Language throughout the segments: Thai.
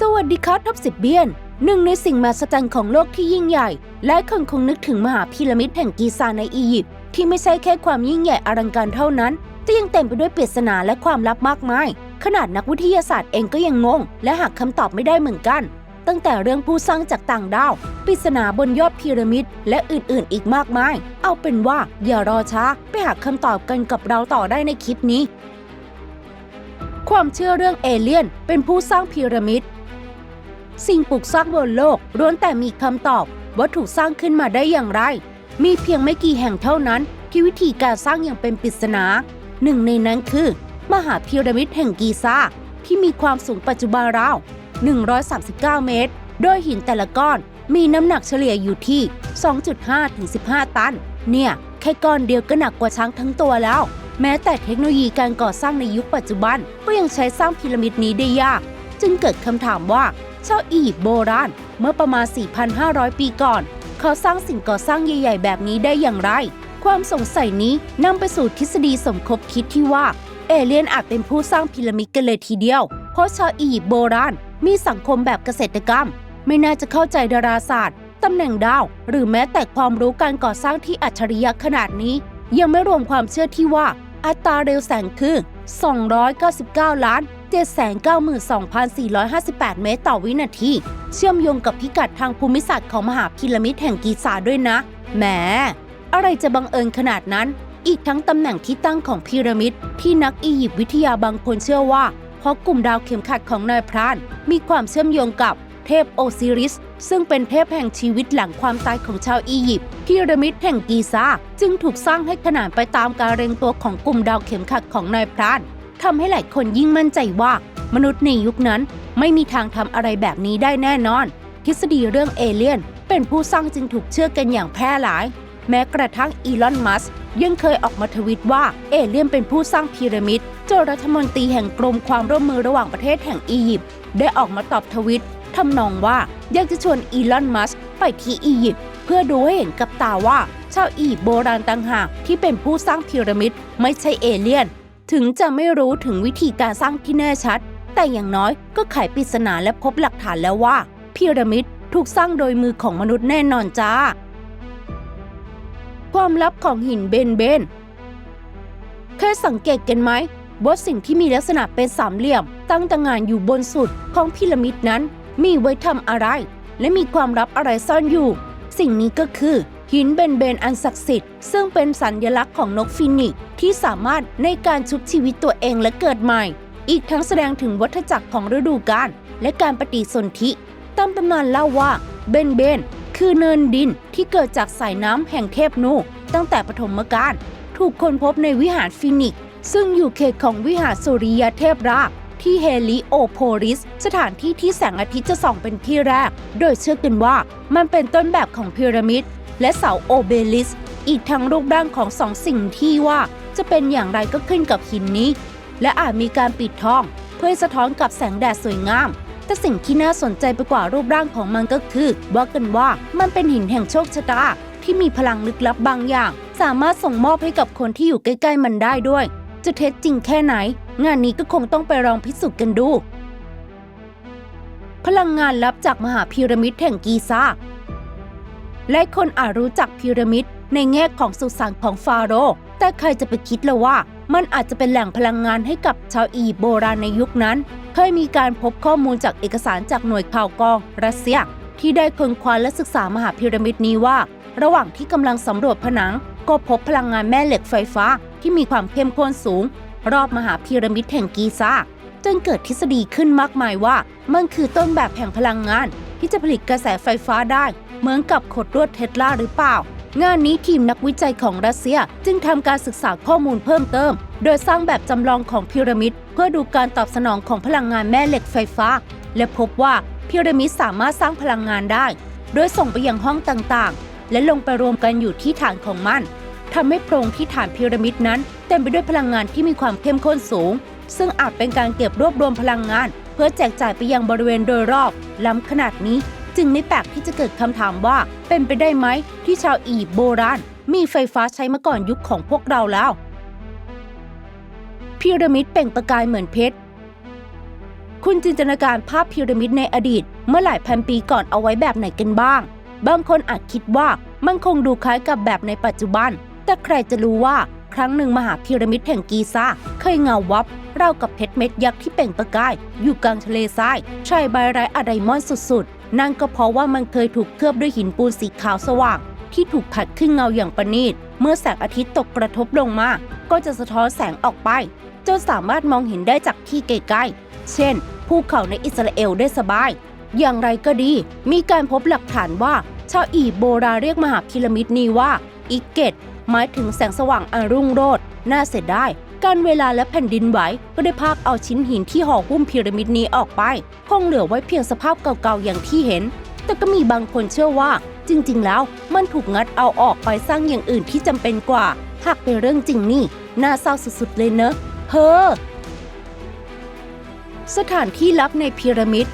สวัสดีครับท็อปสิบเบียน หนึ่งในสิ่งมหัศจรรย์ของโลกที่ยิ่งใหญ่ และคนคงนึกถึงมหาพีระมิดแห่งกีซาในอียิปต์ที่ไม่ใช่แค่ความยิ่งใหญ่อลังการเท่านั้น แต่ยังเต็มไปด้วยปริศนาและความลับมากมาย ขนาดนักวิทยาศาสตร์เองก็ยังงง และหาคำตอบไม่ได้เหมือนกัน ตั้งแต่เรื่องผู้สร้างจากต่างดาวปริศนาบนยอดพีระมิดและอื่นๆ อีกมากมาย เอาเป็นว่าอย่ารอช้าไปหาคำตอบกันกับเราต่อได้ในคลิปนี้ ความเชื่อเรื่องเอเลี่ยน เป็นผู้สร้างพีระมิด สิ่งปลูกสร้างบนโลกล้วนแต่มีคำตอบว่าถูกสร้างขึ้นมาได้อย่างไร มีเพียงไม่กี่แห่งเท่านั้น ที่วิธีการสร้างอย่างเป็นปริศนา หนึ่งในนั้นคือ มหาพีระมิดแห่งกีซาที่มีความสูงปัจจุบันราว 139 เมตร โดยหินแต่ละก้อนมีน้ำหนักเฉลี่ยอยู่ที่ 2.5 ถึง 15 ตัน เนี่ย แค่ก้อนเดียวก็หนักกว่าช้างทั้งตัวแล้ว แม้แต่เทคโนโลยีการก่อสร้างในยุคปัจจุบัน ก็ยังใช้สร้างพีระมิดนี้ได้ยาก จึงเกิดคำถามว่า ชาวอียิปต์โบราณเมื่อประมาณ 4,500 ปีก่อน เขาสร้างสิ่งก่อสร้างใหญ่ ๆ แบบนี้ได้อย่างไร ความสงสัยนี้นำไปสู่ทฤษฎีสมคบคิดที่ว่า เอเลียนอาจเป็นผู้สร้างพีระมิดกันเลยทีเดียว เพราะชาวอียิปต์โบราณมีสังคมแบบเกษตรกรรม ไม่น่าจะเข้าใจดาราศาสตร์ตำแหน่งดาว หรือแม้แต่ความรู้การก่อสร้างที่อัจฉริยะขนาดนี้ ยังไม่รวมความเชื่อที่ว่าอัตราเร็วแสงคือ 299 ล้าน 792,458 เมตรต่อวินาที เชื่อมโยงกับพิกัดทางภูมิศาสตร์ของมหาพีระมิดแห่งกีซาด้วยนะ แหม อะไรจะบังเอิญขนาดนั้น อีกทั้งตำแหน่งที่ตั้งของพีระมิดที่นักอียิปต์วิทยาบางคนเชื่อว่า เพราะกลุ่มดาวเข็มขัดของนายพราน มีความเชื่อมโยงกับเทพโอซิริส ซึ่งเป็นเทพแห่งชีวิตหลังความตายของชาวอียิปต์พีระมิดแห่งกีซาจึงถูกสร้างให้ขนานไปตามการเรียงตัวของกลุ่มดาวเข็มขัดของนายพราน ทำให้หลายคนยิ่งมั่นใจว่า มนุษย์ในยุคนั้นไม่มีทางทำอะไรแบบนี้ได้แน่นอน ทฤษฎีเรื่องเอเลี่ยน เป็นผู้สร้างจึงถูกเชื่อกันอย่างแพร่หลาย แม้กระทั่งอีลอนมัสยังเคยออกมาทวิตว่าเอเลี่ยนเป็นผู้สร้างพีระมิดจนรัฐมนตรีแห่งกรมความร่วมมือระหว่างประเทศแห่งอียิปต์ได้ออกมาตอบทวิตทำนองว่าอยากจะชวนอีลอนมัสไปที่อียิปต์เพื่อดูให้เห็นกับตาว่า ชาวอียิปต์โบราณต่างหากที่เป็นผู้สร้างพีระมิดไม่ใช่เอเลี่ยน ถึงจะไม่รู้ถึงวิธีการสร้างที่แน่ชัด แต่อย่างน้อยก็ไขปริศนาและพบหลักฐานแล้วว่าพีระมิดถูกสร้างโดยมือของมนุษย์แน่นอนจ้า ความลับของหินเบนเบน เคยสังเกตกันไหมว่าสิ่งที่มีลักษณะเป็นสามเหลี่ยม ตั้งต่างงานอยู่บนสุดของพีระมิดนั้น มีไว้ทำอะไร และมีความลับอะไรซ่อนอยู่ สิ่งนี้ก็คือ หินเบนเบนอันศักดิ์สิทธิ์ซึ่งเป็นสัญลักษณ์ของนกฟินิกที่สามารถในการชุบชีวิตตัวเองและเกิดใหม่ อีกทั้งแสดงถึงวัฏจักรของฤดูกาลและการปฏิสนธิตามตำนานเล่าว่าเบนเบนคือเนินดินที่เกิดจากสายน้ำแห่งเทพนูตั้งแต่ปฐมกาลถูกค้นพบในวิหารฟินิกซึ่งอยู่เขตของวิหารสุริยเทพราที่เฮลิโอโพลิส สถานที่ที่แสงอาทิตย์จะส่องเป็นที่แรก โดยเชื่อกันว่ามันเป็นต้นแบบของพีระมิด และเสาโอเบลิส อีกทั้งรูปร่างของสองสิ่งที่ว่าจะเป็นอย่างไรก็ขึ้นกับหินนี้ และอาจมีการปิดทอง เพื่อสะท้อนกับแสงแดดสวยงาม แต่สิ่งที่น่าสนใจไปกว่ารูปร่างของมันก็คือ ว่ากันว่ามันเป็นหินแห่งโชคชะตาที่มีพลังลึกลับบางอย่าง สามารถส่งมอบให้กับคนที่อยู่ใกล้ ๆ มันได้ด้วย จะเท็จจริงแค่ไหน งานนี้ก็คงต้องไปลองพิสูจน์กันดู พลังงานลับจากมหาพีระมิดแห่งกีซา และคนอาจรู้จักพีระมิดในแง่ของสุสานของฟาโรห์แต่ใครจะไปคิดเลยว่า มันอาจจะเป็นแหล่งพลังงานให้กับชาวอียิปต์โบราณในยุคนั้น เคยมีการพบข้อมูลจากเอกสารจากหน่วยข่าวกองรัสเซีย ที่ได้ค้นคว้าและศึกษามหาพีระมิดนี้ว่า ระหว่างที่กำลังสำรวจผนัง ก็พบพลังงานแม่เหล็กไฟฟ้าที่มีความเข้มข้นสูง รอบมหาพีระมิดแห่งกีซาจนเกิดทฤษฎีขึ้นมากมายว่า มันคือต้นแบบแห่งพลังงาน ที่จะผลิตกระแสไฟฟ้าได้ เหมือนกับขดลวดเทสลาหรือเปล่า งานนี้ทีมนักวิจัยของรัสเซียจึงทำการศึกษาข้อมูลเพิ่มเติม โดยสร้างแบบจำลองของพีระมิด เพื่อดูการตอบสนองของพลังงานแม่เหล็กไฟฟ้า และพบว่าพีระมิดสามารถสร้างพลังงานได้ โดยส่งไปยังห้องต่างๆ และลงไปรวมกันอยู่ที่ฐานของมันทำให้โพรงที่ฐานพีระมิดนั้น เต็มไปด้วยพลังงานที่มีความเข้มข้นสูง ซึ่งอาจเป็นการเก็บรวบรวมพลังงาน เพื่อแจกจ่ายไปยังบริเวณโดยรอบ ล้ำขนาดนี้ จึงไม่แปลกที่จะเกิดคำถามว่า เป็นไปได้ไหมที่ชาวอียิปต์โบราณ มีไฟฟ้าใช้มาก่อนยุคของพวกเราแล้วพีระมิดเปล่งประกายเหมือนเพชร คุณจินตนาการภาพพีระมิดในอดีต เมื่อหลายพันปีก่อนเอาไว้แบบไหนกันบ้าง บางคนอาจคิดว่ามันคงดูคล้ายกับแบบในปัจจุบัน แต่ใครจะรู้ว่าครั้งหนึ่งมหาพีระมิดแห่งกีซาเคยเงาวับราวกับเพชรเม็ดยักษ์ที่เปล่งประกาย อยู่กลางทะเลทรายชายใบไร้อะไดมอนด์สุดๆ นั่นก็เพราะว่ามันเคยถูกเคลือบด้วยหินปูนสีขาวสว่าง ที่ถูกผัดขึ้นเงาอย่างประณีต เมื่อแสงอาทิตย์ตกกระทบลงมา ก็จะสะท้อนแสงออกไป จนสามารถมองเห็นได้จากที่ไกลๆ เช่น ภูเขาในอิสราเอลได้สบาย อย่างไรก็ดี มีการพบหลักฐานว่า ชาวอียิปต์โบราณเรียกมหาพีระมิดนี้ว่า อิกเกตหมายถึงแสงสว่างอันรุ่งโรจน์น่าเสียดาย การเวลาและแผ่นดินไหวก็ได้พากเอาชิ้นหินที่ห่อหุ้มพีระมิดนี้ออกไป คงเหลือไว้เพียงสภาพเก่าๆอย่างที่เห็น แต่ก็มีบางคนเชื่อว่า จริงๆ แล้วมันถูกงัดเอาออกไปสร้างอย่างอื่นที่จำเป็นกว่า หากเป็นเรื่องจริงนี่ น่าเศร้าสุดๆเลยเนอะเฮ้อสถานที่ลับในพีระมิด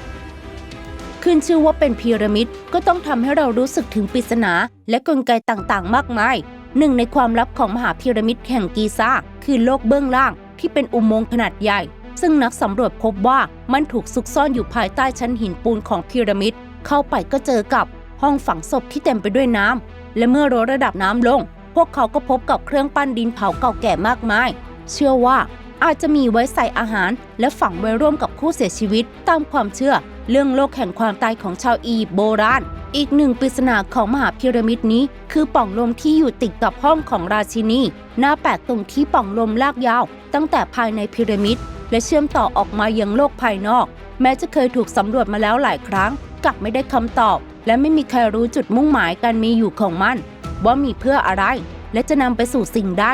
ขึ้นชื่อว่าเป็นพีระมิดก็ต้องทำให้เรารู้สึกถึงปริศนาและกลไกต่างๆ มากมาย หนึ่งในความลับของมหาพีระมิดแห่งกีซาคือโลกเบื้องล่างที่เป็นอุโมงค์ขนาดใหญ่ ซึ่งนักสำรวจพบว่ามันถูกซุกซ่อนอยู่ภายใต้ชั้นหินปูนของพีระมิด เข้าไปก็เจอกับห้องฝังศพที่เต็มไปด้วยน้ำและเมื่อลดระดับน้ำลง พวกเขาก็พบกับเครื่องปั้นดินเผาเก่าแก่มากมาย เชื่อว่าอาจจะมีไว้ใส่อาหาร และฝังไว้ร่วมกับผู้เสียชีวิตตามความเชื่อ เรื่องโลกแห่งความตายของชาวอียิปต์โบราณ อีกหนึ่งปริศนาของมหาพีระมิดนี้ คือป่องลมที่อยู่ติดกับห้องของราชินีหน้าแปลกตรงที่ป่องลมลากยาว ตั้งแต่ภายในพีระมิด และเชื่อมต่อออกมายังโลกภายนอก แม้จะเคยถูกสำรวจมาแล้วหลายครั้ง กลับไม่ได้คำตอบ และไม่มีใครรู้จุดมุ่งหมายการมีอยู่ของมัน ว่ามีเพื่ออะไร และจะนำไปสู่สิ่งใด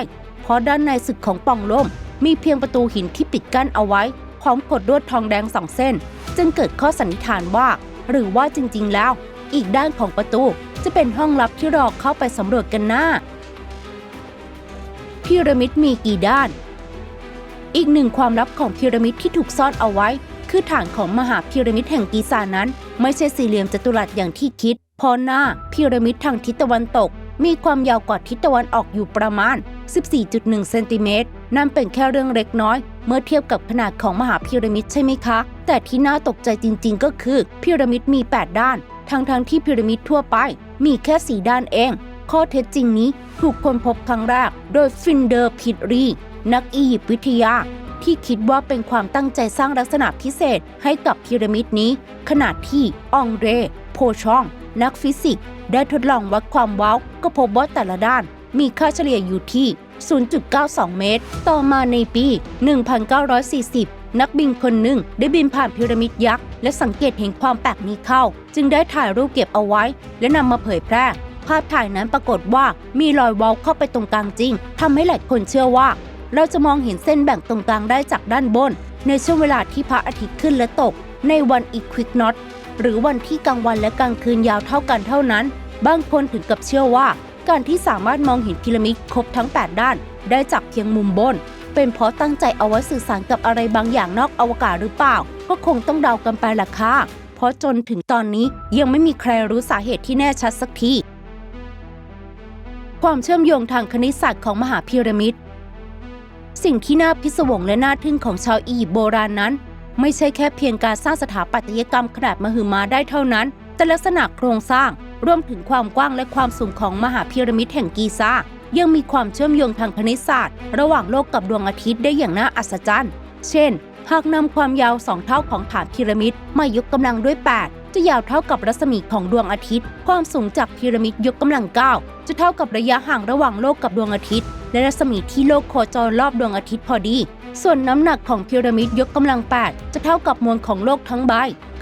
เพราะด้านในสุดของป่องลมมีเพียงประตูหินที่ปิดกั้นเอาไว้ พร้อมกดลวดทองแดงสองเส้น จึงเกิดข้อสันนิษฐานว่า หรือว่าจริงๆแล้ว อีกด้านของประตูจะเป็นห้องลับที่รอเข้าไปสำรวจกันหน้าพีระมิดมีกี่ด้าน อีกหนึ่งความลับของพีระมิดที่ถูกซ่อนเอาไว้ คือฐานของมหาพีระมิดแห่งกีซานั้น ไม่ใช่สี่เหลี่ยมจัตุรัสอย่างที่คิดเพราะหน้าพีระมิดทางทิศตะวันตก มีความยาวกว่าทิศตะวันออกอยู่ประมาณ 14.1 เซนติเมตร นั่นเป็นแค่เรื่องเล็กน้อย เมื่อเทียบกับขนาดของมหาพีระมิดใช่ไหมคะ แต่ที่น่าตกใจจริงๆ ก็คือพีระมิดมี 8 ด้าน ทั้งๆทที่พีระมิดทั่วไป มีแค่ 4 ด้านเอง ข้อเท็จจริงนี้ถูกค้นพบครั้งแรก โดยฟินเดอร์พิดรี นักอียิปต์วิทยา ที่คิดว่าเป็นความตั้งใจสร้างลักษณะพิเศษให้กับพีระมิดนี้ขนาดที่องเรโพชอง นักฟิสิกส์ ได้ทดลองวัดความว้าก็พบว่าแต่ละด้านมีค่าเฉลี่ยอยู่ที่ 0.92 เมตร ต่อมาในปี 1940 นักบินคนหนึ่งได้บินผ่านพีระมิดยักษ์ และสังเกตเห็นความแปลกนี้เข้า จึงได้ถ่ายรูปเก็บเอาไว้ และนำมาเผยแพร่ ภาพถ่ายนั้นปรากฏว่ามีรอยว้าเข้าไปตรงกลางจริงทำให้หลายคนเชื่อว่า เราจะมองเห็นเส้นแบ่งตรงกลางได้จากด้านบน ในช่วงเวลาที่พระอาทิตย์ขึ้นและตก ในวันอีควิกนอต หรือวันที่กลางวันและกลางคืนยาวเท่ากันเท่านั้น บางคนถึงกับเชื่อว่า การที่สามารถมองเห็นพีระมิดครบทั้ง 8 ด้าน ได้จากเพียงมุมบน เป็นเพราะตั้งใจเอาไว้สื่อสารกับอะไรบางอย่างนอกอวกาศหรือเปล่า ก็คงต้องเดากันไปละค่ะเพราะจนถึงตอนนี้ยังไม่มีใครรู้สาเหตุที่แน่ชัดสักทีความเชื่อมโยงทางคณิตศาสตร์ของมหาพีระมิดสิ่งที่น่าพิศวงและน่าทึ่งของชาวอียิปต์โบราณนั้น ไม่ใช่แค่เพียงการสร้างสถาปัตยกรรมขนาดมหึมาได้เท่านั้น แต่ลักษณะโครงสร้างรวมถึงความกว้างและความสูงของมหาพีระมิดแห่งกีซายังมีความเชื่อมโยงทางคณิตศาสตร์ ระหว่างโลกกับดวงอาทิตย์ได้อย่างน่าอัศจรรย์ เช่น หากนำความยาวสองเท่าของฐานพีระมิดมายกกำลังด้วย 8 จะยาวเท่ากับรัศมีของดวงอาทิตย์ ความสูงจากพีระมิดยกกำลัง 9 จะเท่ากับระยะห่างระหว่างโลกกับดวงอาทิตย์ และรัศมีที่โลกโคจรรอบดวงอาทิตย์พอดี ส่วนน้ำหนักของพีระมิดยกกำลัง 8 จะเท่ากับมวลของโลกทั้งใบ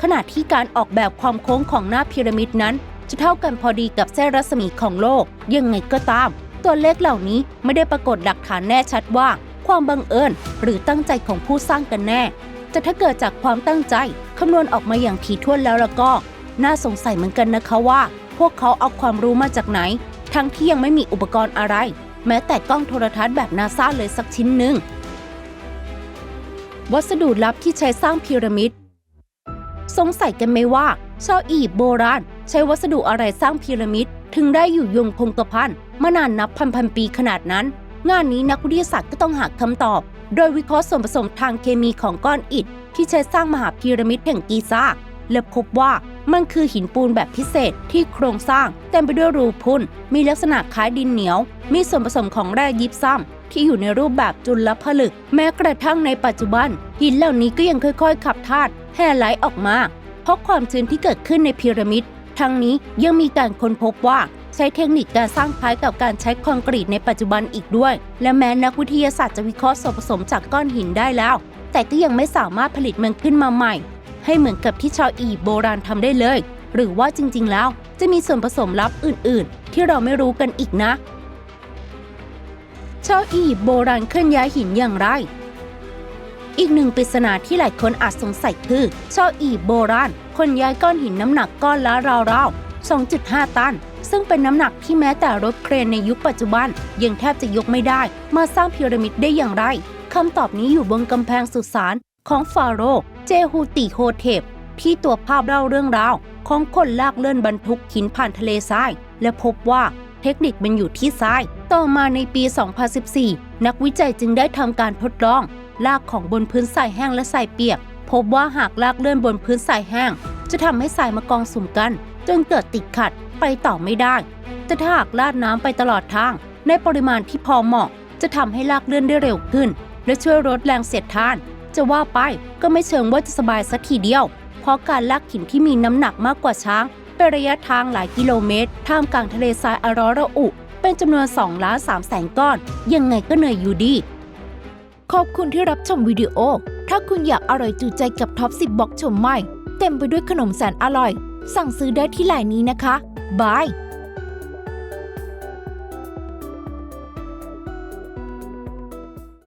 ขณะที่การออกแบบความโค้งของหน้าพีระมิดนั้น จะเท่ากันพอดีกับเส้นรัศมีของโลก ยังไงก็ตาม ตัวเลขเหล่านี้ไม่ได้ปรากฏหลักฐานแน่ชัดว่า ความบังเอิญ หรือตั้งใจของผู้สร้างกันแน่แต่ถ้าเกิดจากความตั้งใจคำนวณออกมาอย่างถี่ถ้วนแล้วล้วก็ น่าสงสัยเหมือนกันนะคะว่า พวกเขาเอาความรู้มาจากไหน ทั้งที่ยังไม่มีอุปกรณ์อะไร แม้แต่กล้องโทรทัศน์แบบนาซาเลยสักชิ้นหนึ่ง วัสดุลับที่ใช้สร้างพีระมิด สงสัยกันไหมว่า ชาวอียิปต์โบราณ ใช้วัสดุอะไรสร้างพีระมิด ถึงได้อยู่ยงคงกระพันมานานนับพันพันปีขนาดนั้น งานนี้นักวิทยาศาสตร์ก็ต้องหาคำตอบ โดยวิเคราะห์ส่วนผสมทางเคมีของก้อนอิฐ ที่ใช้สร้างมหาพีระมิดแห่งกีซ่าและพบว่ามันคือหินปูนแบบพิเศษที่โครงสร้าง เต็มไปด้วยรูพุ่น มีลักษณะคล้ายดินเหนียว มีส่วนผสมของแร่ยิบซ้ำ ที่อยู่ในรูปแบบจุลผลึก แม้กระทั่งในปัจจุบัน หินเหล่านี้ก็ยังค่อยๆ ขับธาตุแห่ไหลออกมา เพราะความชื้นที่เกิดขึ้นในพีระมิดทั้งนี้ยังมีการค้นพบว่าใช้เทคนิคการสร้างคล้ายกับการใช้คอนกรีตในปัจจุบันอีกด้วย และแม้นักวิทยาศาสตร์จะวิเคราะห์ส่วนผสมจากก้อนหินได้แล้ว แต่ก็ยังไม่สามารถผลิตมันขึ้นมาใหม่ ให้เหมือนกับที่ชาวอียิปต์โบราณทำได้เลย หรือว่าจริงๆแล้วจะมีส่วนผสมลับอื่น ๆ ที่เราไม่รู้กันอีกนะ ชาวอียิปต์โบราณเคลื่อนย้ายหินอย่างไร อีกหนึ่งปริศนาที่หลายคนอาจสงสัยคือ ชาวอียิปต์โบราณคนย้ายก้อนหินน้ำหนักก้อนละราวๆ 2.5 ตัน ซึ่งเป็นน้ำหนักที่แม้แต่รถเครนในยุคปัจจุบัน ยังแทบจะยกไม่ได้ มาสร้างพีระมิดได้อย่างไรคำตอบนี้อยู่บนกำแพงสุสานของฟาโรห์เจฮูติโฮเทปที่ตัวภาพเล่าเรื่องราว ของคนลากเลื่อนบรรทุกหินผ่านทะเลทราย และพบว่า เทคนิคมันอยู่ที่ทราย ต่อมาในปี 2014 นักวิจัยจึงได้ทำการทดลอง ลากของบนพื้นทรายแห้งและทรายเปียก พบว่าหากลากเลื่อนบนพื้นทรายแห้ง จะทำให้ทรายมากองสุ่มกัน จนเกิดติดขัดไปต่อไม่ได้ แต่ถ้าหากลาดน้ำไปตลอดทาง ในปริมาณที่พอเหมาะ จะทำให้ลากเลื่อนได้เร็วขึ้น และช่วยลดแรงเสียดทาน จะว่าไปก็ไม่เชิงว่าจะสบายสักทีเดียว เพราะการลากหินที่มีน้ำหนักมากกว่าช้าง เป็นระยะทางหลายกิโลเมตร ท่ามกลางทะเลทรายอาร้อระอุ เป็นจำนวน2ล้าน3แสนก้อน ยังไงก็เหนื่อยอยู่ดี ขอบคุณที่รับชมวิดีโอ ถ้าคุณอยากอร่อยจูใจกับท็อป 10บล็อกชมใหม่ เต็มไปด้วยขนมแสนอร่อย สั่งซื้อได้ที่ไลน์นี้นะคะบาย